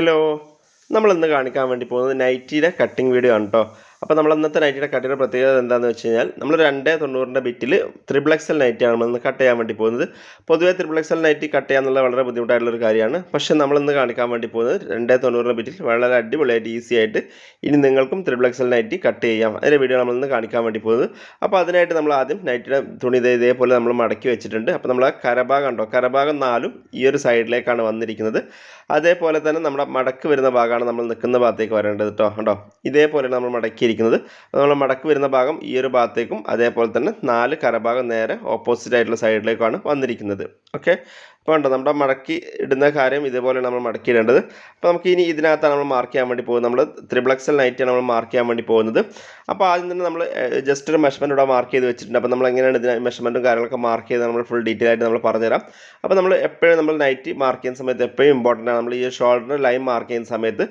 Hello നമ്മൾ ഇന്ന് കാണിക്കാൻ വേണ്ടി പോകുന്നത് നൈറ്റിയുടെ കട്ടിങ് വീഡിയോ ആണ് കേട്ടോ അപ്പോൾ നമ്മൾ ഇന്നത്തെ നൈറ്റിയുടെ കട്ടിയുടെ പ്രത്യേകത എന്താണെന്ന് വെച്ച് കഴിഞ്ഞാൽ നമ്മൾ രണ്ട് തൊണ്ണൂറിന്റെ ബിറ്റിൽ ത്രിപ്ലക്സൽ നൈറ്റിയാണ് നമ്മൾ ഇന്ന് കട്ട് ചെയ്യാൻ വേണ്ടി പോകുന്നത്. പൊതുവേ ത്രിപ്ലക്സൽ നൈറ്റി കട്ട് ചെയ്യാന്നുള്ള വളരെ ബുദ്ധിമുട്ടായിട്ടുള്ള ഒരു കാര്യമാണ്. പക്ഷേ നമ്മൾ ഇന്ന് കാണിക്കാൻ വേണ്ടി പോകുന്നത് രണ്ട് തൊണ്ണൂറിന്റെ ബിറ്റിൽ വളരെ അടിപൊളിയായിട്ട് ഈസി ആയിട്ട് ഇനി നിങ്ങൾക്കും ത്രിപ്ലക്സൽ നൈറ്റി കട്ട് ചെയ്യാം. അതിന്റെ വീഡിയോ നമ്മൾ ഇന്ന് കാണിക്കാൻ വേണ്ടി പോകുന്നത്. അപ്പോൾ അതിനായിട്ട് നമ്മൾ ആദ്യം നൈറ്റിയുടെ തുണി ഇതേ ഇതേപോലെ നമ്മൾ മടക്കി വെച്ചിട്ടുണ്ട്. അപ്പോൾ നമ്മൾ കരഭാഗം ഉണ്ടോ? കരഭാഗം നാലും ഈ ഒരു സൈഡിലേക്കാണ് വന്നിരിക്കുന്നത്. അതേപോലെ തന്നെ നമ്മുടെ മടക്ക് വരുന്ന ഭാഗമാണ് നമ്മൾ നിൽക്കുന്ന ഭാഗത്തേക്ക് വരേണ്ടത് കേട്ടോ കണ്ടോ? ഇതേപോലെ നമ്മൾ മടക്കിയിരിക്കുന്നത്. നമ്മൾ മടക്ക് വരുന്ന ഭാഗം ഈ ഒരു ഭാഗത്തേക്കും അതേപോലെ തന്നെ നാല് കരഭാഗം നേരെ ഓപ്പോസിറ്റ് ആയിട്ടുള്ള സൈഡിലേക്കാണ് വന്നിരിക്കുന്നത്. ഓക്കെ അപ്പോൾ ഉണ്ടോ നമ്മുടെ മടക്കി ഇടുന്ന കാര്യം ഇതേപോലെ നമ്മൾ മടക്കി ഇടേണ്ടത്. അപ്പോൾ നമുക്ക് ഇനി ഇതിനകത്താണ് നമ്മൾ മാർക്ക് ചെയ്യാൻ വേണ്ടി പോകുന്നത്. നമ്മൾ ത്രിബ്ലക്സൽ നൈറ്റാണ് നമ്മൾ മാർക്ക് ചെയ്യാൻ വേണ്ടി പോകുന്നത്. അപ്പോൾ ആദ്യം തന്നെ നമ്മൾ ജസ്റ്റ് ഒരു മെഷർമെന്റ് ഇവിടെ മാർക്ക് ചെയ്ത് വെച്ചിട്ടുണ്ട്. അപ്പോൾ നമ്മൾ എങ്ങനെയാണ് ഇതിന് മെഷർമെന്റും കാര്യങ്ങളൊക്കെ മാർക്ക് ചെയ്ത് നമ്മൾ ഫുൾ ഡീറ്റെയിൽ ആയിട്ട് നമ്മൾ പറഞ്ഞുതരാം. അപ്പോൾ നമ്മൾ എപ്പോഴും നമ്മൾ നൈറ്റ് മാർക്ക് ചെയ്യുന്ന സമയത്ത് എപ്പോഴും ഇമ്പോർട്ടന്റ് ആണ്. നമ്മൾ ഈ ഷോൾഡർ ലൈൻ മാർക്ക് ചെയ്യുന്ന സമയത്ത്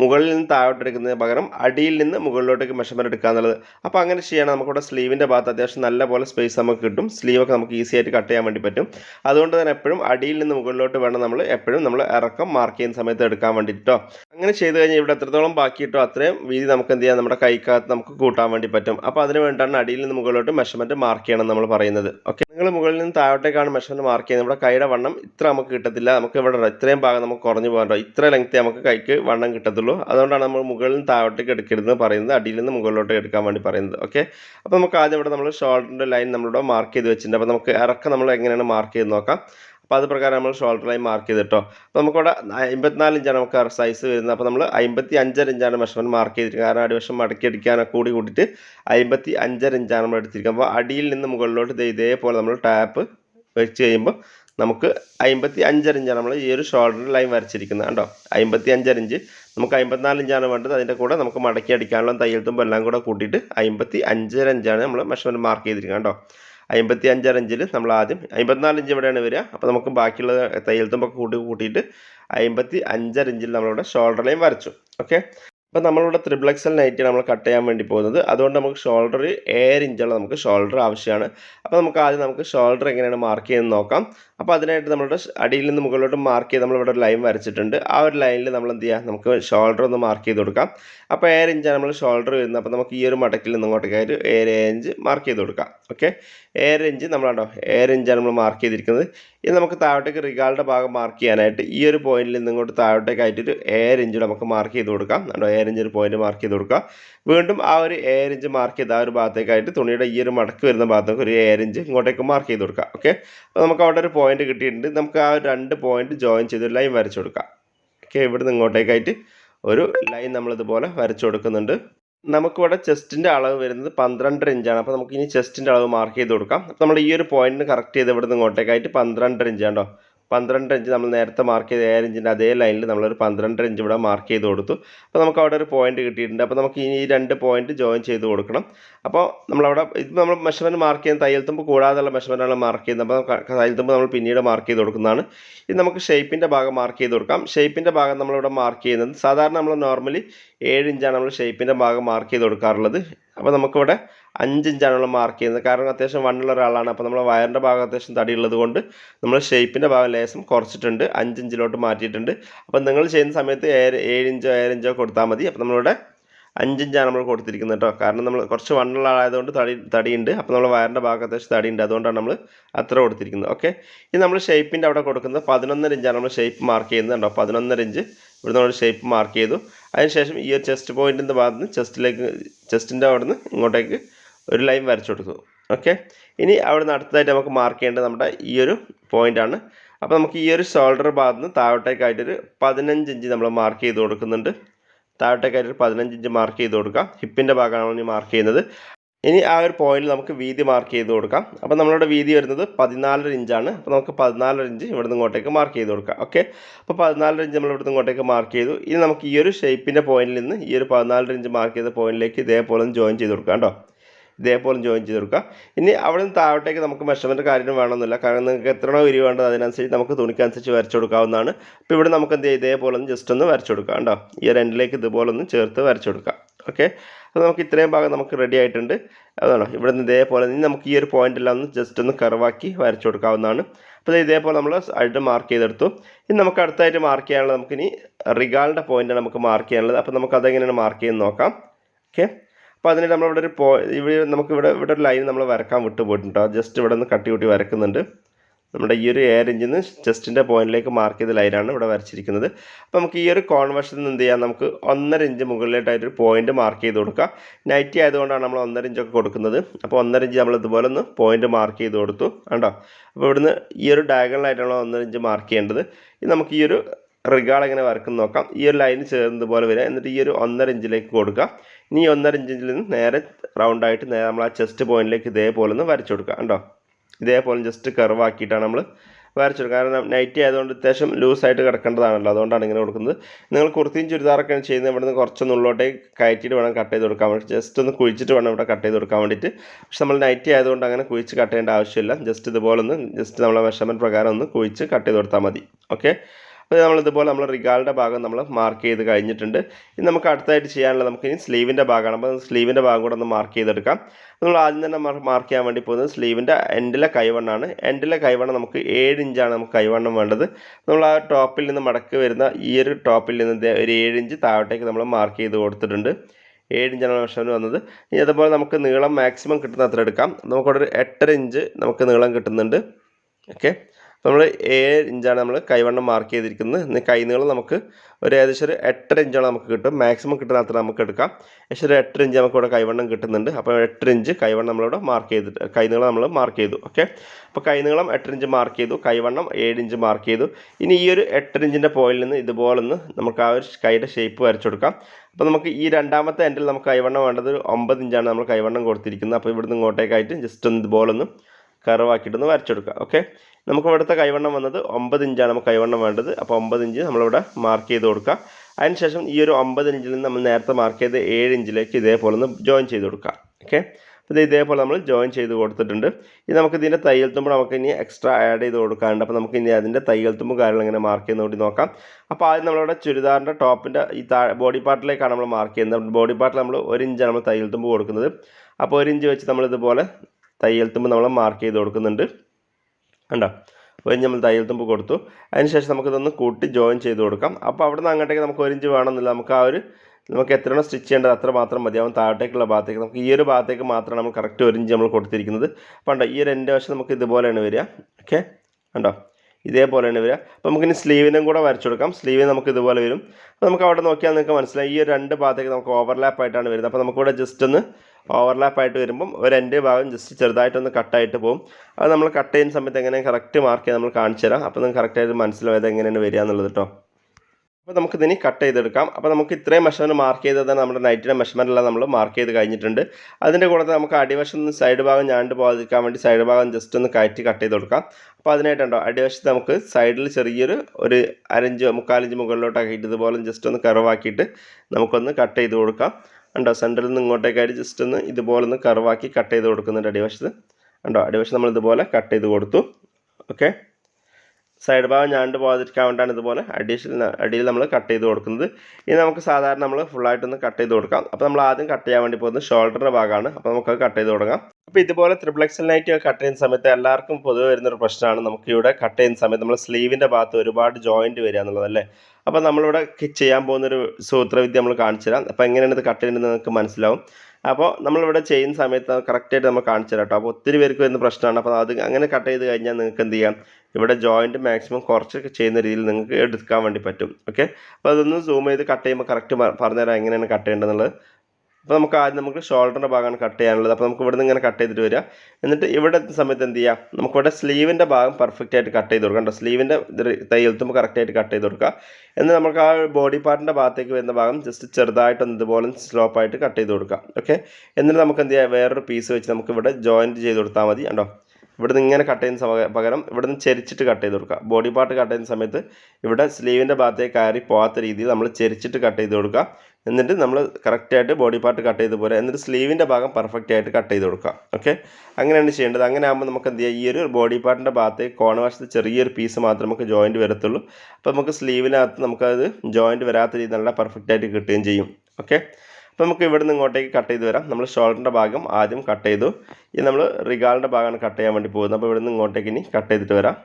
മുകളിൽ നിന്ന് താഴോട്ട് എടുക്കുന്നതിന് പകരം അടിയിൽ നിന്ന് മുകളിലോട്ടേക്ക് മെഷർമെന്റ് എടുക്കുക എന്നുള്ളത്. അപ്പോൾ അങ്ങനെ ചെയ്യണം. നമുക്കിവിടെ സ്ലീവിന്റെ ഭാഗത്ത് അത്യാവശ്യം നല്ല പോലെ സ്പേസ് നമുക്ക് കിട്ടും. സ്ലീവൊക്കെ നമുക്ക് ഈസി ആയിട്ട് കട്ട് ചെയ്യാൻ വേണ്ടി പറ്റും. അതുകൊണ്ട് തന്നെ എപ്പോഴും അടിയിൽ നിന്ന് മുകളിലോട്ട് വേണം നമ്മൾ എപ്പോഴും നമ്മൾ ഇറക്കം മാർക്ക് ചെയ്യുന്ന സമയത്ത് എടുക്കാൻ വേണ്ടിയിട്ടോ അങ്ങനെ ചെയ്ത് കഴിഞ്ഞാൽ ഇവിടെ എത്രത്തോളം ബാക്കിയിട്ടോ അത്രയും വീതി നമുക്ക് എന്ത് ചെയ്യാം? നമ്മുടെ കൈക്കകത്ത് നമുക്ക് കൂട്ടാൻ വേണ്ടി പറ്റും. അപ്പോൾ അതിന് വേണ്ടിയാണ് അടിയിൽ നിന്ന് മുകളിലോട്ട് മെഷർമെന്റ് മാർക്ക് ചെയ്യണം നമ്മൾ പറയുന്നത്. ഓക്കെ നിങ്ങൾ മുകളിൽ നിന്ന് താഴോട്ടേക്കാണ് മെഷർമെന്റ് മാർക്ക് ചെയ്യുന്നത്. നമ്മുടെ കൈയുടെ വണ്ണം ഇത്ര നമുക്ക് കിട്ടത്തില്ല. നമുക്ക് ഇവിടെ ഇത്രയും ഭാഗം നമുക്ക് കുറഞ്ഞു പോകാൻ ഇത്ര ലെങ്ത് നമുക്ക് കൈക്ക് വണ്ണം കിട്ടത്തുള്ളൂ. അതുകൊണ്ടാണ് നമ്മൾ മുകളിൽ നിന്ന് താഴോട്ടേക്ക് എടുക്കരുതെന്ന് പറയുന്നത്. അടിയിൽ നിന്ന് മുകളിലോട്ട് എടുക്കാൻ വേണ്ടി പറയുന്നത്. ഓക്കെ അപ്പോൾ നമുക്ക് ആദ്യം ഇവിടെ നമ്മൾ ഷോൾഡറിന്റെ ലൈൻ നമ്മളിവിടെ മാർക്ക് ചെയ്ത് വെച്ചിട്ടുണ്ട്. അപ്പോൾ നമുക്ക് ഇറക്കം നമ്മൾ എങ്ങനെയാണ് മാർക്ക് ചെയ്ത് നോക്കാം. അപ്പോൾ അത് പ്രകാരം നമ്മൾ ഷോൾഡർ ലൈൻ മാർക്ക് ചെയ്ത് കേട്ടോ. അപ്പോൾ നമുക്കിവിടെ അമ്പത്തിനാല് ഇഞ്ചാണ് നമുക്ക് സൈസ് വരുന്നത്. അപ്പോൾ നമ്മൾ അമ്പത്തി അഞ്ചര ഇഞ്ചാണ് മെഷർമെന്റ് മാർക്ക് ചെയ്തിരിക്കുന്നത്. കാരണം അടിവശം മടക്കി അടിക്കാനൊക്കെ കൂടി കൂട്ടിയിട്ട് അമ്പത്തി അഞ്ചര ഇഞ്ചാണ് നമ്മൾ എടുത്തിരിക്കുന്നത്. അപ്പോൾ അടിയിൽ നിന്ന് മുകളിലോട്ട് ഇതേപോലെ നമ്മൾ ടാപ്പ് വെച്ച് കഴിയുമ്പോൾ നമുക്ക് അമ്പത്തി അഞ്ചര ഇഞ്ചാണ് നമ്മൾ ഈ ഒരു ഷോൾഡർ ലൈൻ വരച്ചിരിക്കുന്നത്. കേട്ടോ അമ്പത്തി അഞ്ചര ഇഞ്ച്. നമുക്ക് അമ്പത്തിനാലിഞ്ചാണ് വേണ്ടത്. അതിന്റെ കൂടെ നമുക്ക് മടക്കി അടിക്കാനുള്ള തയ്യൽ തുമ്പ് എല്ലാം കൂടെ കൂട്ടിയിട്ട് അമ്പത്തി അഞ്ചര ഇഞ്ചാണ് നമ്മൾ മെഷർമെന്റ് മാർക്ക് ചെയ്തിരിക്കുന്നത് കേട്ടോ. അമ്പത്തി അഞ്ചര ഇഞ്ചിൽ നമ്മൾ ആദ്യം അമ്പത്തിനാല് ഇഞ്ച് ഇവിടെയാണ് വരിക. അപ്പോൾ നമുക്ക് ബാക്കിയുള്ള തയ്യൽ തുമ്പൊക്കെ കൂട്ടി കൂട്ടിയിട്ട് അമ്പത്തി അഞ്ചര ഇഞ്ചിൽ നമ്മളിവിടെ ഷോൾഡർ ലൈൻ വരച്ചു. ഓക്കെ അപ്പോൾ നമ്മളിവിടെ ത്രിബിൾ എക്സൽ നൈറ്റ് നമ്മൾ കട്ട് ചെയ്യാൻ വേണ്ടി പോകുന്നത്. അതുകൊണ്ട് നമുക്ക് ഷോൾഡർ ഏഴ് ഇഞ്ചുള്ള നമുക്ക് ഷോൾഡർ ആവശ്യമാണ്. അപ്പോൾ നമുക്ക് ആദ്യം നമുക്ക് ഷോൾഡർ എങ്ങനെയാണ് മാർക്ക് ചെയ്യുന്നത് നോക്കാം. അപ്പോൾ അതിനായിട്ട് നമ്മളുടെ അടിയിൽ നിന്ന് മുകളിലോട്ട് മാർക്ക് ചെയ്ത് നമ്മളിവിടെ ഒരു ലൈൻ വരച്ചിട്ടുണ്ട്. ആ ഒരു ലൈനിൽ നമ്മൾ എന്ത് ചെയ്യുക നമുക്ക് ഷോൾഡർ ഒന്ന് മാർക്ക് ചെയ്ത് കൊടുക്കാം. അപ്പോൾ ഏഴ് ഇഞ്ചാണ് നമ്മൾ ഷോൾഡർ വരുന്നത്. അപ്പോൾ നമുക്ക് ഈ ഒരു മടക്കിൽ നിന്ന് ഇങ്ങോട്ടേക്കായിട്ട് ഏഴ് ഇഞ്ച് മാർക്ക് ചെയ്ത് കൊടുക്കാം. ഓക്കെ ഏഴ് ഇഞ്ച് നമ്മളാണോ? ഏഴ് ഇഞ്ചാണ് നമ്മൾ മാർക്ക് ചെയ്തിരിക്കുന്നത്. ഇത് നമുക്ക് താഴോട്ടേക്ക് റിഗാളുടെ ഭാഗം മാർക്ക് ചെയ്യാനായിട്ട് ഈ ഒരു പോയിന്റിൽ നിന്ന് ഇങ്ങോട്ട് താഴോട്ടേക്ക് താഴോട്ടേക്കായിട്ടൊരു ഏഴ് ഇഞ്ച് നമുക്ക് മാർക്ക് ചെയ്ത് കൊടുക്കാം. കേട്ടോ ഏഴ് ഇഞ്ച് ഒരു പോയിന്റ് മാർക്ക് ചെയ്ത് കൊടുക്കുക. വീണ്ടും ആ ഒരു ഏഴ് ഇഞ്ച് മാർക്ക് ചെയ്ത് ആ ഒരു ഭാഗത്തേക്കായിട്ട് തുണിയുടെ ഈ ഒരു മടക്ക് വരുന്ന ഭാഗത്തേക്ക് ഒരു ഏഴ് ഇഞ്ച് ഇങ്ങോട്ടേക്ക് മാർക്ക് ചെയ്ത് കൊടുക്കുക. ഓക്കെ അപ്പോൾ നമുക്ക് അവിടെ ഒരു പോയിന്റ് കിട്ടിയിട്ടുണ്ട്. നമുക്ക് ആ രണ്ട് പോയിന്റ് ജോയിൻ ചെയ്ത് ലൈൻ വരച്ചു കൊടുക്കാം. ഓക്കെ ഇവിടുന്ന് ഇങ്ങോട്ടേക്കായിട്ട് ഒരു ലൈൻ നമ്മളിതുപോലെ വരച്ചു കൊടുക്കുന്നുണ്ട്. നമുക്കിവിടെ ചെസ്റ്റിന്റെ അളവ് വരുന്നത് പന്ത്രണ്ടര ഇഞ്ചാണ് അപ്പോൾ നമുക്ക് ഇനി ചെസ്റ്റിന്റെ അളവ് മാർക്ക് ചെയ്ത് കൊടുക്കാം. അപ്പോൾ നമ്മൾ ഈ ഒരു പോയിന്റിന് കറക്റ്റ് ചെയ്ത് ഇവിടുന്ന് ഇങ്ങോട്ടേക്കായിട്ട് പന്ത്രണ്ടര ഇഞ്ചാണ് കേട്ടോ പന്ത്രണ്ട് ഇഞ്ച് നമ്മൾ നേരത്തെ മാർക്ക് ചെയ്ത ഏഴ് ഇഞ്ചിന്റെ അതേ ലൈനിൽ നമ്മളൊരു പന്ത്രണ്ടര ഇഞ്ച് ഇവിടെ മാർക്ക് ചെയ്ത് കൊടുത്തു. അപ്പോൾ നമുക്ക് അവിടെ ഒരു പോയിന്റ് കിട്ടിയിട്ടുണ്ട്. അപ്പോൾ നമുക്ക് ഇനി ഈ രണ്ട് പോയിന്റ് ജോയിൻ ചെയ്ത് കൊടുക്കണം. അപ്പോൾ നമ്മളവിടെ ഇത് നമ്മൾ മെഷർമെന്റ് മാർക്ക് ചെയ്യുന്ന തയ്യൽ തുമ്പ് കൂടാതെയുള്ള മെഷർമെന്റാണ് മാർക്ക് ചെയ്യുന്നത്. അപ്പോൾ തയ്യൽ തുമ്പ് നമ്മൾ പിന്നീട് മാർക്ക് ചെയ്ത് കൊടുക്കുന്നതാണ്. ഇത് നമുക്ക് ഷേപ്പിന്റെ ഭാഗം മാർക്ക് ചെയ്ത് കൊടുക്കാം. ഷേപ്പിന്റെ ഭാഗം നമ്മളിവിടെ മാർക്ക് ചെയ്യുന്നത്. സാധാരണ നമ്മൾ നോർമലി ഏഴ് ഇഞ്ചാണ് നമ്മൾ ഷേപ്പിന്റെ ഭാഗം മാർക്ക് ചെയ്ത് കൊടുക്കാറുള്ളത്. അപ്പോൾ നമുക്കിവിടെ അഞ്ച് നമ്മൾ മാർക്ക് ചെയ്യുന്നത്. കാരണം അത്യാവശ്യം വണ്ണുള്ള ഒരാളാണ്. അപ്പോൾ നമ്മൾ വയറിന്റെ ഭാഗം അത്യാവശ്യം തടിയുള്ളത് കൊണ്ട് നമ്മൾ ഷേപ്പിന്റെ ഭാഗം ലേശം കുറച്ചിട്ടുണ്ട്. അഞ്ച് ഇഞ്ചിലോട്ട് മാറ്റിയിട്ടുണ്ട്. അപ്പോൾ നിങ്ങൾ ചെയ്യുന്ന സമയത്ത് ഏഴ് ഏഴ് ഇഞ്ചോ ഇഞ്ചോ കൊടുത്താൽ മതി. അപ്പോൾ നമ്മളിവിടെ അഞ്ചിഞ്ചാണ് നമ്മൾ കൊടുത്തിരിക്കുന്നത് കേട്ടോ കാരണം നമ്മൾ കുറച്ച് വണ്ണുള്ള ആളായതുകൊണ്ട് തടി തടിയുണ്ട്. അപ്പോൾ നമ്മൾ വയറിന്റെ ഭാഗത്ത് അത്യാവശ്യം തടിയുണ്ട്. അതുകൊണ്ടാണ് നമ്മൾ അത്ര കൊടുത്തിരിക്കുന്നത്. ഓക്കെ? ഇനി നമ്മൾ ഷേപ്പിന്റെ അവിടെ കൊടുക്കുന്നത് പതിനൊന്നര ഇഞ്ചാണ് നമ്മൾ ഷേപ്പ് മാർക്ക് ചെയ്യുന്നത് കേട്ടോ പതിനൊന്നര ഇഞ്ച് ഇവിടെ നമ്മൾ ഷേപ്പ് മാർക്ക് ചെയ്തു. അതിനുശേഷം ഈ ചെസ്റ്റ് പോയിന്റിന്റെ ഭാഗത്ത് നിന്ന് ചെസ്റ്റിലേക്ക് ചെസ്റ്റിന്റെ അവിടെ നിന്ന് ഇങ്ങോട്ടേക്ക് ഒരു ലൈൻ വരച്ചു കൊടുക്കുന്നു. ഓക്കെ ഇനി അവിടെ നിന്ന് അടുത്തതായിട്ട് നമുക്ക് മാർക്ക് ചെയ്യേണ്ടത് നമ്മുടെ ഈ ഒരു പോയിന്റാണ് അപ്പോൾ നമുക്ക് ഈ ഒരു ഷോൾഡർ ഭാഗത്ത് നിന്ന് താഴോട്ടേക്കായിട്ടൊരു പതിനഞ്ച് ഇഞ്ച് നമ്മൾ മാർക്ക് ചെയ്ത് കൊടുക്കുന്നുണ്ട്. താഴോട്ടേക്കായിട്ടൊരു പതിനഞ്ച് ഇഞ്ച് മാർക്ക് ചെയ്ത് കൊടുക്കാം. ഹിപ്പിന്റെ ഭാഗമാണ് ഇനി മാർക്ക് ചെയ്യുന്നത്. ഇനി ആ ഒരു പോയിന്റിൽ നമുക്ക് വീതി മാർക്ക് ചെയ്ത് കൊടുക്കാം. അപ്പോൾ നമ്മളുടെ വീതി വരുന്നത് പതിനാലര ഇഞ്ചാണ്. അപ്പോൾ നമുക്ക് പതിനാലര ഇഞ്ച് ഇവിടെ നിന്ന് ഇങ്ങോട്ടേക്ക് മാർക്ക് ചെയ്ത് കൊടുക്കാം. ഓക്കെ അപ്പോൾ പതിനാലര ഇഞ്ച് നമ്മൾ ഇവിടെ നിന്ന് ഇങ്ങോട്ടേക്ക് മാർക്ക് ചെയ്തു. ഇനി നമുക്ക് ഈ ഒരു ഷേപ്പിന്റെ പോയിന്റിൽ നിന്ന് ഈ ഒരു പതിനാലര ഇഞ്ച് മാർക്ക് ചെയ്ത പോയിന്റിലേക്ക് ഇതേപോലെ ജോയിൻ ചെയ്ത് കൊടുക്കാം കേട്ടോ. ഇതേപോലെ ജോയിൻ ചെയ്ത് കൊടുക്കുക. ഇനി അവിടെ നിന്ന് താഴോട്ടേക്ക് നമുക്ക് മെഷർമെന്റ് കാര്യം വേണമെന്നില്ല. കാരണം നിങ്ങൾക്ക് എത്രയാണോ വിരി വേണ്ടത് അതിനനുസരിച്ച് നമുക്ക് തുണിക്കനുസരിച്ച് വരച്ചു കൊടുക്കാവുന്നതാണ്. അപ്പോൾ ഇവിടെ നമുക്ക് എന്ത് ചെയ്യാം? ഇതേപോലെ ഒന്ന് ജസ്റ്റ് ഒന്ന് വരച്ചു കൊടുക്കാം കേട്ടോ. ഈ ഒരു എൻഡിലേക്ക് ഇതുപോലെ ഒന്ന് ചേർത്ത് വരച്ചു കൊടുക്കാം. ഓക്കെ അപ്പോൾ നമുക്ക് ഇത്രയും ഭാഗം നമുക്ക് റെഡി ആയിട്ടുണ്ട്. അതാണോ ഇവിടെ നിന്ന് ഇതേപോലെ ഇനി നമുക്ക് ഈ ഒരു പോയിന്റെല്ലാം ഒന്ന് ജസ്റ്റ് ഒന്ന് കറവാക്കി വരച്ചു കൊടുക്കാവുന്നതാണ്. അപ്പോൾ ഇതേപോലെ നമ്മൾ അടുത്ത് മാർക്ക് ചെയ്തെടുത്തു. ഇനി നമുക്ക് അടുത്തായിട്ട് മാർക്ക് ചെയ്യാനുള്ളത് നമുക്കിനി റിഗാളിന്റെ പോയിന്റാണ് നമുക്ക് മാർക്ക് ചെയ്യാനുള്ളത്. അപ്പോൾ നമുക്ക് അതെങ്ങനെയാണ് മാർക്ക് ചെയ്യുന്നത് നോക്കാം. ഓക്കെ അപ്പോൾ അതിന് നമ്മളിവിടെ ഒരു പോ ഇവിടെ നമുക്ക് ഇവിടെ ഇവിടെ ഒരു ലൈൻ നമ്മൾ വരക്കാൻ വിട്ടു പോയിട്ടുണ്ട് ജസ്റ്റ് ഇവിടെ നിന്ന് കട്ടി കൂട്ടി വരക്കുന്നുണ്ട്. നമ്മുടെ ഈ ഒരു എയർ ഇഞ്ചിൽ നിന്ന് ചെസ്റ്റിന്റെ പോയിന്റിലേക്ക് മാർക്ക് ചെയ്ത ലൈനാണ് ഇവിടെ വരച്ചിരിക്കുന്നത്. അപ്പോൾ നമുക്ക് ഈ ഒരു കോൺവെർഷനിൽ എന്ത് ചെയ്യാം? നമുക്ക് ഒന്നര ഇഞ്ച് മുകളിലായിട്ടൊരു പോയിന്റ് മാർക്ക് ചെയ്ത് കൊടുക്കുക നൈറ്റി ആയതുകൊണ്ടാണ് നമ്മൾ ഒന്നര ഇഞ്ചൊക്കെ കൊടുക്കുന്നത്. അപ്പോൾ ഒന്നര ഇഞ്ച് നമ്മൾ ഇതുപോലെ ഒന്ന് പോയിന്റ് മാർക്ക് ചെയ്ത് കൊടുത്തു. കണ്ടോ? അപ്പോൾ ഇവിടുന്ന് ഈ ഒരു ഡയഗണലായിട്ടാണ് ഒന്നര ഇഞ്ച് മാർക്ക് ചെയ്യേണ്ടത്. ഇത് നമുക്ക് ഈ ഒരു റിഗാൾ എങ്ങനെ വരക്കുന്ന നോക്കാം. ഈ ഒരു ലൈൻ ചേർന്നതുപോലെ വരിക. എന്നിട്ട് ഈ ഒരു ഒന്നര ഇഞ്ചിലേക്ക് കൊടുക്കുക. ഇനി ഒന്നര ഇഞ്ചിൽ നിന്ന് നേരെ റൗണ്ട് ആയിട്ട് നേരെ നമ്മൾ ആ ചെസ്റ്റ് പോയിന്റിലേക്ക് ഇതേപോലെ ഒന്ന് വരച്ചു കൊടുക്കുക. കണ്ടോ? ഇതേപോലെ ജസ്റ്റ് കർവാക്കിയിട്ടാണ് നമ്മൾ വരച്ചു കാരണം നൈറ്റ് ആയതുകൊണ്ട് അത്യാവശ്യം ലൂസായിട്ട് കിടക്കേണ്ടതാണല്ലോ. അതുകൊണ്ടാണ് ഇങ്ങനെ കൊടുക്കുന്നത്. നിങ്ങൾ കുർത്തിയും ചുരിദാറൊക്കെ ചെയ്യുന്നത് ഇവിടെ നിന്ന് കുറച്ചൊന്ന് ഉള്ളോട്ടേ കയറ്റിയിട്ട് വേണം കട്ട് ചെയ്ത് കൊടുക്കാൻ വേണ്ടി. ജസ്റ്റ് ഒന്ന് കുഴിച്ചിട്ട് വേണം ഇവിടെ കട്ട് ചെയ്ത് കൊടുക്കാൻ വേണ്ടിയിട്ട്. പക്ഷെ നമ്മൾ നൈറ്റ് ആയതുകൊണ്ട് അങ്ങനെ കുഴിച്ച് കട്ട് ചെയ്യേണ്ട ആവശ്യമില്ല. ജസ്റ്റ് ഇതുപോലെ ഒന്ന് ജസ്റ്റ് നമ്മളെ മെഷർമെന്റ് പ്രകാരം ഒന്ന് കുഴിച്ച് കട്ട് ചെയ്ത് കൊടുത്താൽ മതി. ഓക്കെ അപ്പോൾ നമ്മൾ ഇതുപോലെ നമ്മൾ റിഗാളിന്റെ ഭാഗം നമ്മൾ മാർക്ക് ചെയ്ത് കഴിഞ്ഞിട്ടുണ്ട്. ഇനി നമുക്ക് അടുത്തായിട്ട് ചെയ്യാനുള്ളത് നമുക്ക് ഇനി സ്ലീവിന്റെ ഭാഗമാണ്. അപ്പോൾ സ്ലീവിന്റെ ഭാഗം കൂടെ ഒന്ന് മാർക്ക് ചെയ്തെടുക്കാം. നമ്മൾ ആദ്യം തന്നെ മാർക്ക് ചെയ്യാൻ വേണ്ടി പോകുന്നത് സ്ലീവിന്റെ എൻഡിലെ കൈവണ്ണാണ് എൻഡിലെ കൈവണ്ണം നമുക്ക് ഏഴ് ഇഞ്ചാണ് നമുക്ക് കൈവണ്ണം വേണ്ടത്. നമ്മൾ ആ ടോപ്പിൽ നിന്ന് മടക്ക് വരുന്ന ഈ ഒരു ടോപ്പിൽ നിന്ന് ഒരു ഏഴ് ഇഞ്ച് താഴോട്ടേക്ക് നമ്മൾ മാർക്ക് ചെയ്ത് കൊടുത്തിട്ടുണ്ട്. ഏഴ് ഇഞ്ചാണ് വർഷം വന്നത്. ഇനി അതുപോലെ നമുക്ക് നീളം മാക്സിമം കിട്ടുന്ന അത്ര എടുക്കാം. നമുക്കവിടെ ഒരു എട്ടര ഇഞ്ച് നമുക്ക് നീളം കിട്ടുന്നുണ്ട്. ഓക്കെ നമ്മൾ ഏഴ് ഇഞ്ചാണ് നമ്മൾ കൈവണ്ണം മാർക്ക് ചെയ്തിരിക്കുന്നത്. കൈനീളം നമുക്ക് ഒരു ഏകദേശം ഒരു എട്ടര ഇഞ്ചാണ് നമുക്ക് കിട്ടും. മാക്സിമം കിട്ടുന്ന അത്ര നമുക്ക് എടുക്കാം. ഏകദേശം ഒരു എട്ടര ഇഞ്ച് നമുക്ക് ഇവിടെ കൈവണ്ണം കിട്ടുന്നുണ്ട്. അപ്പോൾ എട്ടര ഇഞ്ച് കൈവണ്ണം നമ്മളിവിടെ മാർക്ക് ചെയ്തിട്ട് കൈനീളം നമ്മൾ മാർക്ക് ചെയ്തു. ഓക്കെ അപ്പോൾ കൈനീളം എട്ടര ഇഞ്ച് മാർക്ക് ചെയ്തു. കൈവണ്ണം ഏഴ് ഇഞ്ച് മാർക്ക് ചെയ്തു. ഇനി ഈ ഒരു എട്ടര ഇഞ്ചിന്റെ പോയിൽ നിന്ന് ഇതുപോലൊന്ന് നമുക്ക് ആ ഒരു കൈയുടെ ഷേപ്പ് വരച്ചു കൊടുക്കാം അപ്പോൾ നമുക്ക് ഈ രണ്ടാമത്തെ എൻഡിൽ നമുക്ക് കൈവണ്ണം വേണ്ടത് ഒരു ഒമ്പത് ഇഞ്ചാണ് നമ്മൾ കൈവണ്ണം കൊടുത്തിരിക്കുന്നത്. അപ്പോൾ ഇവിടുന്ന് ഇങ്ങോട്ടേക്കായിട്ട് ജസ്റ്റ് ഒന്ന് ഇതുപോലൊന്ന് കർവാക്കിയിട്ടൊന്ന് വരച്ചെടുക്കുക ഓക്കെ നമുക്ക് ഇവിടുത്തെ കൈവണ്ണം വന്നത് ഒമ്പത് ഇഞ്ചാണ് നമുക്ക് കൈവണ്ണം വേണ്ടത്. അപ്പോൾ ഒമ്പത് ഇഞ്ച് നമ്മളിവിടെ മാർക്ക് ചെയ്ത് കൊടുക്കുക. അതിനുശേഷം ഈ ഒരു ഒമ്പത് ഇഞ്ചിൽ നിന്ന് നമ്മൾ നേരത്തെ മാർക്ക് ചെയ്ത് ഏഴ് ഇഞ്ചിലേക്ക് ഇതേപോലെ ഒന്ന് ജോയിൻ ചെയ്ത് കൊടുക്കുക ഓക്കെ അപ്പോൾ ഇത് ഇതേപോലെ നമ്മൾ ജോയിൻ ചെയ്ത് കൊടുത്തിട്ടുണ്ട്. ഇനി നമുക്ക് ഇതിന്റെ തയ്യൽ തുമ്പ് നമുക്ക് ഇനി എക്സ്ട്രാ ആഡ് ചെയ്ത് കൊടുക്കാനുണ്ട്. അപ്പോൾ നമുക്ക് ഇനി അതിന്റെ തയ്യൽ തുമ്പ് കാര്യങ്ങൾ ഇങ്ങനെ മാർക്ക് ചെയ്ത് കൂടി നോക്കാം. അപ്പോൾ ആദ്യം നമ്മളിവിടെ ചുരിദാറിന്റെ ടോപ്പിന്റെ ഈ താ ബോഡി പാർട്ടിലേക്കാണ് നമ്മൾ മാർക്ക് ചെയ്യുന്നത്. ബോഡി പാർട്ടിൽ നമ്മൾ ഒരു ഇഞ്ചാണ് നമ്മൾ തയ്യൽ തുമ്പ് കൊടുക്കുന്നത്. അപ്പോൾ ഒരു ഇഞ്ച് വെച്ച് നമ്മൾ ഇതുപോലെ തയ്യൽ തുമ്പ് നമ്മൾ മാർക്ക് ചെയ്ത് കൊടുക്കുന്നുണ്ട്. കണ്ടോ? അപ്പോൾ നമ്മൾ തയ്യൽ തുമ്പ് കൊടുത്തു. അതിനുശേഷം നമുക്കിതൊന്ന് കൂട്ടി ജോയിൻ ചെയ്ത് കൊടുക്കാം. അപ്പോൾ അവിടെ നിന്ന് അങ്ങോട്ടേക്ക് നമുക്ക് ഒരു ഇഞ്ച് വേണമെന്നില്ല. നമുക്ക് ആ ഒരു നമുക്ക് എത്രയാണോ സ്റ്റിച്ച് ചെയ്യേണ്ടത് അത്ര മാത്രം മതിയാവും താഴത്തേക്കുള്ള ഭാഗത്തേക്ക് നമുക്ക് ഈ ഒരു ഭാഗത്തേക്ക് മാത്രമാണ് നമ്മൾ കറക്റ്റ് ഒരു ഇഞ്ച് നമ്മൾ കൊടുത്തിരിക്കുന്നത്. അപ്പോൾ ഈ ഒരു എന്റെ വശം നമുക്ക് ഇതുപോലെയാണ് വരിക. ഓക്കെ കണ്ടോ? ഇതേപോലെയാണ് വരിക. അപ്പോൾ നമുക്കിനി സ്ലീവിനും കൂടെ വരച്ചു കൊടുക്കാം. സ്ലീവിന് നമുക്ക് ഇതുപോലെ വരും. അപ്പോൾ നമുക്ക് അവിടെ നോക്കിയാൽ നിങ്ങൾക്ക് മനസ്സിലായി. ഈ രണ്ട് ഭാഗത്തേക്ക് നമുക്ക് ഓവർലാപ്പ് ആയിട്ടാണ് വരുന്നത്. അപ്പോൾ നമുക്കിവിടെ ജസ്റ്റ് ഒന്ന് ഓവർലാപ്പ് ആയിട്ട് വരുമ്പം ഒരു എന്റെ ഭാഗം ജസ്റ്റ് ചെറുതായിട്ടൊന്ന് കട്ടായിട്ട് പോകും അത് നമ്മൾ കട്ട് ചെയ്യുന്ന സമയത്ത് എങ്ങനെ കറക്റ്റ് മാർക്ക് ചെയ്യാൻ നമ്മൾ കാണിച്ചു തരാം അപ്പോൾ നിങ്ങൾക്ക് കറക്റ്റായിട്ട് മനസ്സിലായത് എങ്ങനെയാണ് വരിക എന്നുള്ളത് കേട്ടോ അപ്പോൾ നമുക്ക് ഇതിനി കട്ട് ചെയ്തെടുക്കാം. അപ്പോൾ നമുക്ക് ഇത്രയും മെഷർമെന്റ് മാർക്ക് ചെയ്തത് നമ്മുടെ നൈറ്റിന്റെ മെഷർമെന്റെല്ലാം നമ്മൾ മാർക്ക് ചെയ്ത് കഴിഞ്ഞിട്ടുണ്ട്. അതിന്റെ കൂടെ നമുക്ക് അടിവശം ഒന്ന് സൈഡ് ഭാഗം ഞാണ്ട് പോകാതിരിക്കാൻ വേണ്ടി സൈഡ് ഭാഗം ജസ്റ്റ് ഒന്ന് കയറ്റി കട്ട് ചെയ്ത് കൊടുക്കാം. അപ്പോൾ അതിനായിട്ടുണ്ടോ അടിവശത്ത് നമുക്ക് സൈഡിൽ ചെറിയൊരു ഒരു അരഞ്ച് മുക്കാലഞ്ച് മുകളിലോട്ടാക്കിയിട്ട് ഇതുപോലെ ജസ്റ്റ് ഒന്ന് കറവാക്കിയിട്ട് നമുക്കൊന്ന് കട്ട് ചെയ്ത് കൊടുക്കാം. ഉണ്ടോ സെന്ററിൽ നിന്ന് ഇങ്ങോട്ടേക്കായിട്ട് ജസ്റ്റ് ഒന്ന് ഇതുപോലെ ഒന്ന് കറവാക്കി കട്ട് ചെയ്ത് കൊടുക്കുന്നുണ്ട് അടിവശത്ത്. ഉണ്ടോ അടിവശം നമ്മൾ ഇതുപോലെ കട്ട് ചെയ്ത് കൊടുത്തു. ഓക്കെ സൈഡ് ഭാഗം ഞാണ്ട് പോകാതിരിക്കാൻ വേണ്ടിയാണ് ഇതുപോലെ അഡീഷണൽ അടിയിൽ നമ്മൾ കട്ട് ചെയ്ത് കൊടുക്കുന്നത്. ഇനി നമുക്ക് സാധാരണ നമ്മൾ ഫുള്ളായിട്ടൊന്ന് കട്ട് ചെയ്ത് കൊടുക്കാം. അപ്പോൾ നമ്മൾ ആദ്യം കട്ട് ചെയ്യാൻ വേണ്ടി പോകുന്നത് ഷോൾഡറിന്റെ ഭാഗമാണ്. അപ്പോൾ നമുക്ക് കട്ട് ചെയ്ത് തുടങ്ങാം അപ്പോൾ ഇതുപോലെ ത്രിപ്ലക്സൽ നൈറ്റ് കട്ട് ചെയ്യുന്ന സമയത്ത് എല്ലാവർക്കും പൊതുവെ വരുന്നൊരു പ്രശ്നമാണ് നമുക്ക് ഇവിടെ കട്ട് ചെയ്യുന്ന സമയത്ത് നമ്മൾ സ്ലീവിന്റെ ഭാഗത്ത് ഒരുപാട് ജോയിന്റ് വരിക എന്നുള്ളതല്ലേ? അപ്പോൾ നമ്മളിവിടെ ചെയ്യാൻ പോകുന്നൊരു സൂത്രവിദ്യ നമ്മൾ കാണിച്ചു തരാം അപ്പോൾ എങ്ങനെയാണ് ഇത് കട്ട് ചെയ്യുന്നത് നിങ്ങൾക്ക് മനസ്സിലാവും. അപ്പോൾ നമ്മളിവിടെ ചെയ്യുന്ന സമയത്ത് കറക്റ്റായിട്ട് നമ്മൾ കാണിച്ചു തരാം കേട്ടോ. അപ്പോൾ ഒത്തിരി പേർക്ക് വരുന്ന പ്രശ്നമാണ്. അപ്പോൾ അത് അങ്ങനെ കട്ട് ചെയ്ത് കഴിഞ്ഞാൽ നിങ്ങൾക്ക് എന്ത് ചെയ്യാം? ഇവിടെ ജോയിന്റ് മാക്സിമം കുറച്ചൊക്കെ ചെയ്യുന്ന രീതിയിൽ നിങ്ങൾക്ക് എടുക്കാൻ വേണ്ടി പറ്റും. ഓക്കെ അപ്പോൾ അതൊന്ന് സൂം ചെയ്ത് കട്ട് ചെയ്യുമ്പോൾ കറക്റ്റ് പറഞ്ഞുതരാം എങ്ങനെയാണ് കട്ട് ചെയ്യേണ്ടതെന്നുള്ളത് അപ്പോൾ നമുക്ക് ആദ്യം നമുക്ക് ഷോൾഡറിന്റെ ഭാഗമാണ് കട്ട് ചെയ്യാനുള്ളത്. അപ്പോൾ നമുക്ക് ഇവിടെ നിന്ന് ഇങ്ങനെ കട്ട് ചെയ്തിട്ട് വരിക. എന്നിട്ട് ഇവിടെ സമയത്ത് എന്ത് ചെയ്യാം? നമുക്കിവിടെ സ്ലീവിന്റെ ഭാഗം പെർഫെക്റ്റ് ആയിട്ട് കട്ട് ചെയ്ത് കൊടുക്കാം കേട്ടോ സ്ലീവിന്റെ തയ്യൽത്തുമ്പോൾ കറക്റ്റായിട്ട് കട്ട് ചെയ്ത് കൊടുക്കുക. എന്നിട്ട് നമുക്ക് ആ ബോഡി പാർട്ടിന്റെ ഭാഗത്തേക്ക് വരുന്ന ഭാഗം ജസ്റ്റ് ചെറുതായിട്ടൊന്ന് ഇതുപോലെ സ്ലോപ്പായിട്ട് കട്ട് ചെയ്ത് കൊടുക്കുക. ഓക്കെ എന്നിട്ട് നമുക്ക് എന്ത് ചെയ്യാം? വേറൊരു പീസ് വെച്ച് നമുക്ക് ഇവിടെ ജോയിന്റ് ചെയ്ത് കൊടുത്താൽ മതി. കണ്ടോ? ഇവിടുന്ന് ഇങ്ങനെ കട്ട് ചെയ്യുന്ന പകരം ഇവിടുന്ന് ചെരിച്ചിട്ട് കട്ട് ചെയ്ത് കൊടുക്കുക. ബോഡി പാർട്ട് കട്ട് ചെയ്യുന്ന സമയത്ത് ഇവിടെ സ്ലീവിന്റെ ഭാഗത്തേക്ക് കയറി പോകാത്ത രീതിയിൽ നമ്മൾ ചെരിച്ചിട്ട് കട്ട് ചെയ്ത് കൊടുക്കുക. എന്നിട്ട് നമ്മൾ കറക്റ്റായിട്ട് ബോഡി പാർട്ട് കട്ട് ചെയ്ത് പോരാ എന്നിട്ട് സ്ലീവിന്റെ ഭാഗം പെർഫെക്റ്റ് ആയിട്ട് കട്ട് ചെയ്ത് കൊടുക്കുക. ഓക്കെ അങ്ങനെയാണ് ചെയ്യേണ്ടത്. അങ്ങനെ ആകുമ്പോൾ നമുക്ക് എന്ത് ചെയ്യാം? ഈ ഒരു ബോഡി പാർട്ടിന്റെ ഭാഗത്തേക്ക് കോണവശത്ത് ചെറിയൊരു പീസ് മാത്രമേ നമുക്ക് ജോയിന്റ് വരത്തുള്ളൂ. അപ്പോൾ നമുക്ക് സ്ലീവിനകത്ത് നമുക്കത് ജോയിന്റ് വരാത്ത രീതിയിൽ നല്ല പെർഫെക്റ്റ് ആയിട്ട് കിട്ടുകയും ചെയ്യും. ഓക്കെ അപ്പോൾ നമുക്ക് ഇവിടെ നിന്ന് ഇങ്ങോട്ടേക്ക് കട്ട് ചെയ്ത് വരാം. നമ്മൾ ഷോൾഡറിന്റെ ഭാഗം ആദ്യം കട്ട് ചെയ്തു. ഇനി നമ്മൾ റിഗാളിന്റെ ഭാഗമാണ് കട്ട് ചെയ്യാൻ വേണ്ടി പോകുന്നത്. അപ്പോൾ ഇവിടെ നിന്ന് ഇങ്ങോട്ടേക്ക് ഇനി കട്ട് ചെയ്തിട്ട് വരാം.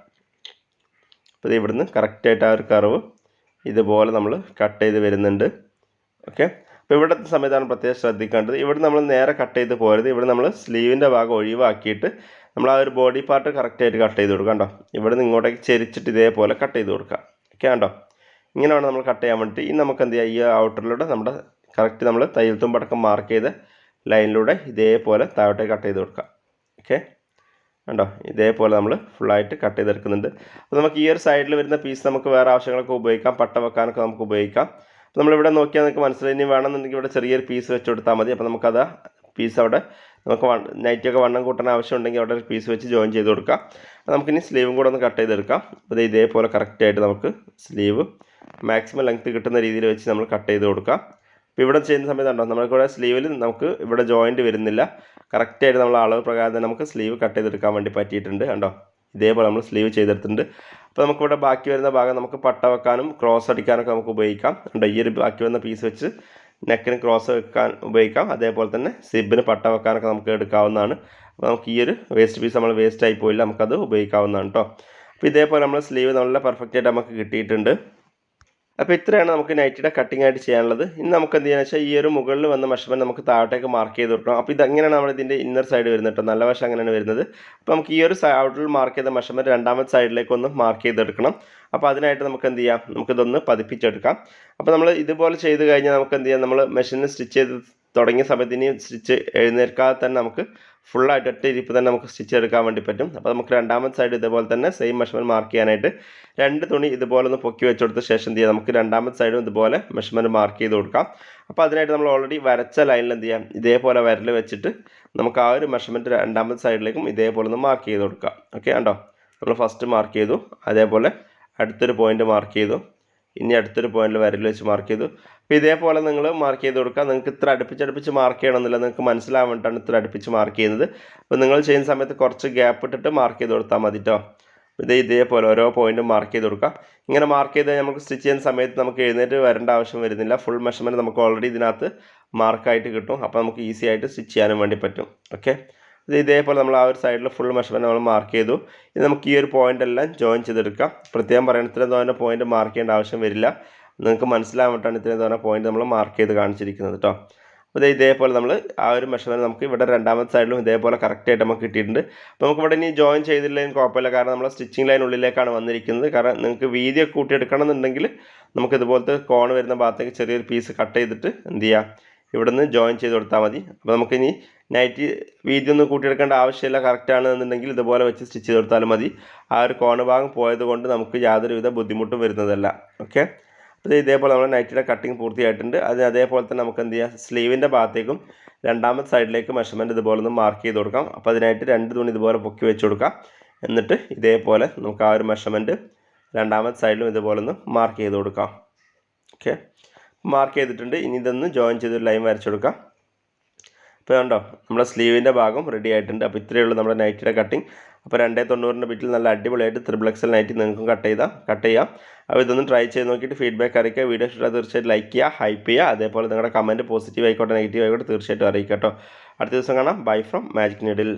അപ്പോൾ ഇത് ഇവിടുന്ന് കറക്റ്റായിട്ട് ആ ഒരു കർവ് ഇതുപോലെ നമ്മൾ കട്ട് ചെയ്ത് വരുന്നുണ്ട്. ഓക്കെ അപ്പോൾ ഇവിടുത്തെ സമയത്താണ് പ്രത്യേകം ശ്രദ്ധിക്കേണ്ടത് ഇവിടെ നമ്മൾ നേരെ കട്ട് ചെയ്ത് പോരുത്. ഇവിടെ നമ്മൾ സ്ലീവിന്റെ ഭാഗം ഒഴിവാക്കിയിട്ട് നമ്മൾ ആ ഒരു ബോഡി പാർട്ട് കറക്റ്റായിട്ട് കട്ട് ചെയ്ത് കൊടുക്കാം കേട്ടോ ഇവിടെ നിന്ന് ഇങ്ങോട്ടേക്ക് ചെരിച്ചിട്ട് ഇതേപോലെ കട്ട് ചെയ്ത് കൊടുക്കുക ഓക്കെ കണ്ടോ? ഇങ്ങനെയാണ് നമ്മൾ കട്ട് ചെയ്യാൻ വേണ്ടിയിട്ട്. ഇനി നമുക്ക് എന്ത് ചെയ്യാം? ഈ ഔട്ടറിലൂടെ നമ്മുടെ കറക്റ്റ് നമ്മൾ തയ്യൽ തുമ്പടക്കം മാർക്ക് ചെയ്ത ലൈനിലൂടെ ഇതേപോലെ താഴോട്ടേക്ക് കട്ട് ചെയ്ത് കൊടുക്കാം. ഓക്കെ കണ്ടോ? ഇതേപോലെ നമ്മൾ ഫുള്ളായിട്ട് കട്ട് ചെയ്തെടുക്കുന്നുണ്ട്. അപ്പോൾ നമുക്ക് ഈ ഒരു സൈഡിൽ വരുന്ന പീസ് നമുക്ക് വേറെ ആവശ്യങ്ങളൊക്കെ ഉപയോഗിക്കാം. പട്ട വെക്കാനൊക്കെ നമുക്ക് ഉപയോഗിക്കാം. അപ്പോൾ നമ്മളിവിടെ നോക്കിയാൽ നിങ്ങൾക്ക് മനസ്സിലായി. ഇനി വേണമെന്നുണ്ടെങ്കിൽ ഇവിടെ ചെറിയൊരു പീസ് വെച്ച് കൊടുത്താൽ മതി. അപ്പോൾ നമുക്കത് പീസ് അവിടെ നമുക്ക് നൈറ്റൊക്കെ വണ്ണം കൂട്ടാൻ ആവശ്യമുണ്ടെങ്കിൽ അവിടെ ഒരു പീസ് വെച്ച് ജോയിൻ ചെയ്ത് കൊടുക്കാം. അപ്പോൾ നമുക്കിനി സ്ലീവും കൂടെ ഒന്ന് കട്ട് ചെയ്തെടുക്കാം. അപ്പോൾ ഇതേപോലെ കറക്റ്റായിട്ട് നമുക്ക് സ്ലീവ് മാക്സിമം ലെങ്ത്ത് കിട്ടുന്ന രീതിയിൽ വെച്ച് നമ്മൾ കട്ട് ചെയ്ത് കൊടുക്കാം. അപ്പോൾ ഇവിടെ ചെയ്യുന്ന സമയത്ത് ഉണ്ടോ നമ്മളിവിടെ സ്ലീവിൽ നമുക്ക് ഇവിടെ ജോയിന്റ് വരുന്നില്ല. കറക്റ്റായിട്ട് നമ്മൾ അളവ് പ്രകാരം തന്നെ നമുക്ക് സ്ലീവ് കട്ട് ചെയ്തെടുക്കാൻ വേണ്ടി പറ്റിയിട്ടുണ്ട്. കണ്ടോ? ഇതേപോലെ നമ്മൾ സ്ലീവ് ചെയ്തെടുത്തിട്ടുണ്ട്. അപ്പോൾ നമുക്കിവിടെ ബാക്കി വരുന്ന ഭാഗം നമുക്ക് പട്ട വെക്കാനും ക്രോസ് അടിക്കാനൊക്കെ നമുക്ക് ഉപയോഗിക്കാം. കണ്ടോ? ഈ ഒരു ബാക്കി വന്ന പീസ് വെച്ച് നെക്കിന് ക്രോസ് വെക്കാൻ ഉപയോഗിക്കാം. അതേപോലെ തന്നെ സിബിന് പട്ട വെക്കാനൊക്കെ നമുക്ക് എടുക്കാവുന്നതാണ്. അപ്പോൾ നമുക്ക് ഈ ഒരു വേസ്റ്റ് പീസ് നമ്മൾ വേസ്റ്റ് ആയി പോയില്ല. നമുക്കത് ഉപയോഗിക്കാവുന്നതാണ് കേട്ടോ അപ്പോൾ ഇതേപോലെ നമ്മൾ സ്ലീവ് നല്ല പെർഫെക്റ്റ് ആയിട്ട് നമുക്ക് കിട്ടിയിട്ടുണ്ട്. അപ്പോൾ ഇത്രയാണ് നമുക്ക് നൈറ്റിയുടെ കട്ടിംഗ് ആയിട്ട് ചെയ്യാനുള്ളത്. ഇനി നമുക്ക് എന്ത് ചെയ്യാന്ന് വെച്ചാൽ ഈ ഒരു മുകളിൽ വന്ന മെഷർമെന്റ് നമുക്ക് താഴോട്ടേക്ക് മാർക്ക് ചെയ്ത് കൊടുക്കണം. അപ്പോൾ ഇതെങ്ങനെയാണ് നമ്മൾ ഇതിന്റെ ഇന്നർ സൈഡ് വരുന്നത് കേട്ടോ നല്ല വശം അങ്ങനെയാണ് വരുന്നത്. അപ്പോൾ നമുക്ക് ഈ ഒരു ഔട്ടിൽ മാർക്ക് ചെയ്ത മെഷർമെന്റ് രണ്ടാമത്തെ സൈഡിലേക്ക് ഒന്ന് മാർക്ക് ചെയ്തെടുക്കണം. അപ്പോൾ അതിനായിട്ട് നമുക്ക് എന്ത് ചെയ്യാം? നമുക്കിതൊന്ന് പതിപ്പിച്ചെടുക്കാം. അപ്പോൾ നമ്മൾ ഇതുപോലെ ചെയ്ത് കഴിഞ്ഞാൽ നമുക്ക് എന്ത് ചെയ്യാം? നമ്മൾ മെഷീനിൽ സ്റ്റിച്ച് ചെയ്ത് തുടങ്ങിയ സമയത്ത് ഇനി സ്റ്റിച്ച് എഴുന്നേൽക്കാതെ തന്നെ നമുക്ക് ഫുള്ളായിട്ട് ഒറ്റ ഇരിപ്പ് തന്നെ നമുക്ക് സ്റ്റിച്ച് എടുക്കാൻ വേണ്ടി പറ്റും. അപ്പോൾ നമുക്ക് രണ്ടാമത്തെ സൈഡ് ഇതുപോലെ തന്നെ സെയിം മെഷർമെന്റ് മാർക്ക് ചെയ്യാനായിട്ട് രണ്ട് തുണി ഇതുപോലെ ഒന്ന് പൊക്കി വെച്ചെടുത്ത ശേഷം എന്ത് ചെയ്യാം? നമുക്ക് രണ്ടാമത്തെ സൈഡും ഇതുപോലെ മെഷർമെന്റ് മാർക്ക് ചെയ്ത് കൊടുക്കാം. അപ്പോൾ അതിനായിട്ട് നമ്മൾ ഓൾറെഡി വരച്ച ലൈനിൽ എന്ത് ചെയ്യാം? ഇതേപോലെ വരൽ വെച്ചിട്ട് നമുക്ക് ആ ഒരു മെഷർമെന്റ് രണ്ടാമത്തെ സൈഡിലേക്കും ഇതേപോലെ ഒന്ന് മാർക്ക് ചെയ്ത് കൊടുക്കാം. ഓക്കെ കണ്ടോ? നമ്മൾ ഫസ്റ്റ് മാർക്ക് ചെയ്തു. അതേപോലെ അടുത്തൊരു പോയിന്റ് മാർക്ക് ചെയ്തു. ഇനി അടുത്തൊരു പോയിന്റിൽ വരൽ വെച്ച് മാർക്ക് ചെയ്തു. അപ്പോൾ ഇതേപോലെ നിങ്ങൾ മാർക്ക് ചെയ്ത് കൊടുക്കുക. നിങ്ങൾക്ക് ഇത്ര അടുപ്പിച്ചടുപ്പിച്ച് മാർക്ക് ചെയ്യണമെന്നില്ല. നിങ്ങൾക്ക് മനസ്സിലാവാൻ വേണ്ടിയിട്ടാണ് ഇത്ര അടുപ്പിച്ച് മാർക്ക് ചെയ്യുന്നത്. അപ്പോൾ നിങ്ങൾ ചെയ്യുന്ന സമയത്ത് കുറച്ച് ഗ്യാപ്പ് ഇട്ടിട്ട് മാർക്ക് ചെയ്ത് കൊടുത്താൽ മതി കേട്ടോ ഇത് ഇതേപോലെ ഓരോ പോയിന്റും മാർക്ക് ചെയ്ത് കൊടുക്കുക. ഇങ്ങനെ മാർക്ക് ചെയ്ത് നമുക്ക് സ്റ്റിച്ച് ചെയ്യുന്ന സമയത്ത് നമുക്ക് എഴുന്നേറ്റ് വരേണ്ട ആവശ്യം വരുന്നില്ല. ഫുൾ മെഷർമെന്റ് നമുക്ക് ഓൾറെഡി ഇതിനകത്ത് മാർക്കായിട്ട് കിട്ടും. അപ്പോൾ നമുക്ക് ഈസി ആയിട്ട് സ്റ്റിച്ച് ചെയ്യാനും വേണ്ടി പറ്റും. ഓക്കെ ഇത് ഇതേപോലെ നമ്മൾ ആ ഒരു സൈഡിൽ ഫുൾ മെഷർമെന്റ് നമ്മൾ മാർക്ക് ചെയ്തു. ഇത് നമുക്ക് ഈ ഒരു പോയിന്റ് എല്ലാം ജോയിൻ ചെയ്തെടുക്കാം. പ്രത്യേകം പറയണത്തിന് തോന്നുന്ന തോന്നെ പോയിന്റ് മാർക്ക് ചെയ്യേണ്ട ആവശ്യം വരില്ല. നിങ്ങൾക്ക് മനസ്സിലാൻ വേണ്ടിയിട്ടാണ് ഇത്രയും തവണ പോയിന്റ് നമ്മൾ മാർക്ക് ചെയ്ത് കാണിച്ചിരിക്കുന്നത് കേട്ടോ അപ്പോൾ ഇത് ഇതേപോലെ നമ്മൾ ആ ഒരു മെഷർമെന്റ് നമുക്ക് ഇവിടെ രണ്ടാമത്തെ സൈഡിലും ഇതേപോലെ കറക്റ്റായിട്ട് നമുക്ക് കിട്ടിയിട്ടുണ്ട്. അപ്പോൾ നമുക്ക് ഇവിടെ ഇനി ജോയിൻ ചെയ്തില്ലെങ്കിൽ കുഴപ്പമില്ല. കാരണം നമ്മൾ സ്റ്റിച്ചിങ് ലൈൻ ഉള്ളിലേക്കാണ് വന്നിരിക്കുന്നത്. കാരണം നിങ്ങൾക്ക് വീതിയൊക്കെ കൂട്ടിയെടുക്കണം എന്നുണ്ടെങ്കിൽ നമുക്ക് ഇതുപോലത്തെ കോൺ വരുന്ന ഭാഗത്തേക്ക് ചെറിയൊരു പീസ് കട്ട് ചെയ്തിട്ട് എന്ത് ചെയ്യുക ഇവിടെ നിന്ന് ജോയിൻ ചെയ്ത് കൊടുത്താൽ മതി. അപ്പോൾ നമുക്കിനി നൈറ്റ് വീതി ഒന്നും കൂട്ടിയെടുക്കേണ്ട ആവശ്യമില്ല. കറക്റ്റാണ് എന്നുണ്ടെങ്കിൽ ഇതുപോലെ വെച്ച് സ്റ്റിച്ച് ചെയ്ത് കൊടുത്താലും മതി. ആ ഒരു കോണ ഭാഗം പോയത് കൊണ്ട് നമുക്ക് യാതൊരുവിധ ബുദ്ധിമുട്ടും വരുന്നതല്ല. ഓക്കെ അപ്പോൾ ഇതേപോലെ നമ്മൾ നൈറ്റിയുടെ കട്ടിങ് പൂർത്തിയായിട്ടുണ്ട്. അതിന് അതേപോലെ തന്നെ നമുക്ക് എന്ത് ചെയ്യാം? സ്ലീവിന്റെ ഭാഗത്തേക്കും രണ്ടാമത്തെ സൈഡിലേക്ക് മെഷർമെന്റ് ഇതുപോലെ ഒന്ന് മാർക്ക് ചെയ്ത് കൊടുക്കാം. അപ്പോൾ അതിനായിട്ട് രണ്ട് തുണി ഇതുപോലെ പൊക്കി വെച്ച് കൊടുക്കാം. എന്നിട്ട് ഇതേപോലെ നമുക്ക് ആ ഒരു മെഷർമെന്റ് രണ്ടാമത്തെ സൈഡിലും ഇതുപോലെ ഒന്ന് മാർക്ക് ചെയ്ത് കൊടുക്കാം. ഓക്കെ മാർക്ക് ചെയ്തിട്ടുണ്ട്. ഇനി ഇതൊന്ന് ജോയിൻ ചെയ്തൊരു ലൈൻ വരച്ചു കൊടുക്കാം. ഇപ്പോൾ കണ്ടോ നമ്മുടെ സ്ലീവിന്റെ ഭാഗം റെഡി ആയിട്ടുണ്ട്. അപ്പോൾ ഇത്രയേ ഉള്ളൂ നമ്മുടെ നൈറ്റിയുടെ കട്ടിങ് അപ്പോൾ രണ്ടേ തൊണ്ണൂറിന്റെ ബിറ്റിൽ നല്ല അടിപൊളിയായിട്ട് ത്രിബിൾ എക്സൽ നൈറ്റി നിങ്ങൾക്കും കട്ട് ചെയ്താൽ കട്ട് ചെയ്യാം. അപ്പോൾ ഇതൊന്ന് ട്രൈ ചെയ്ത് നോക്കിയിട്ട് ഫീഡ്ബാക്ക് അറിയിക്കുക. വീഡിയോ ഇഷ്ടം തീർച്ചയായിട്ടും ലൈക്ക് ചെയ്യുക ഹൈപ്പ് ചെയ്യുക. അതേപോലെ നിങ്ങളുടെ കമന്റ് പോസിറ്റീവ് ആയിക്കോട്ടെ നെഗറ്റീവ് ആയിക്കോട്ടെ തീർച്ചയായിട്ടും അറിയിക്കുക കേട്ടോ. അടുത്ത ദിവസം കാണാം. Bye from magic needle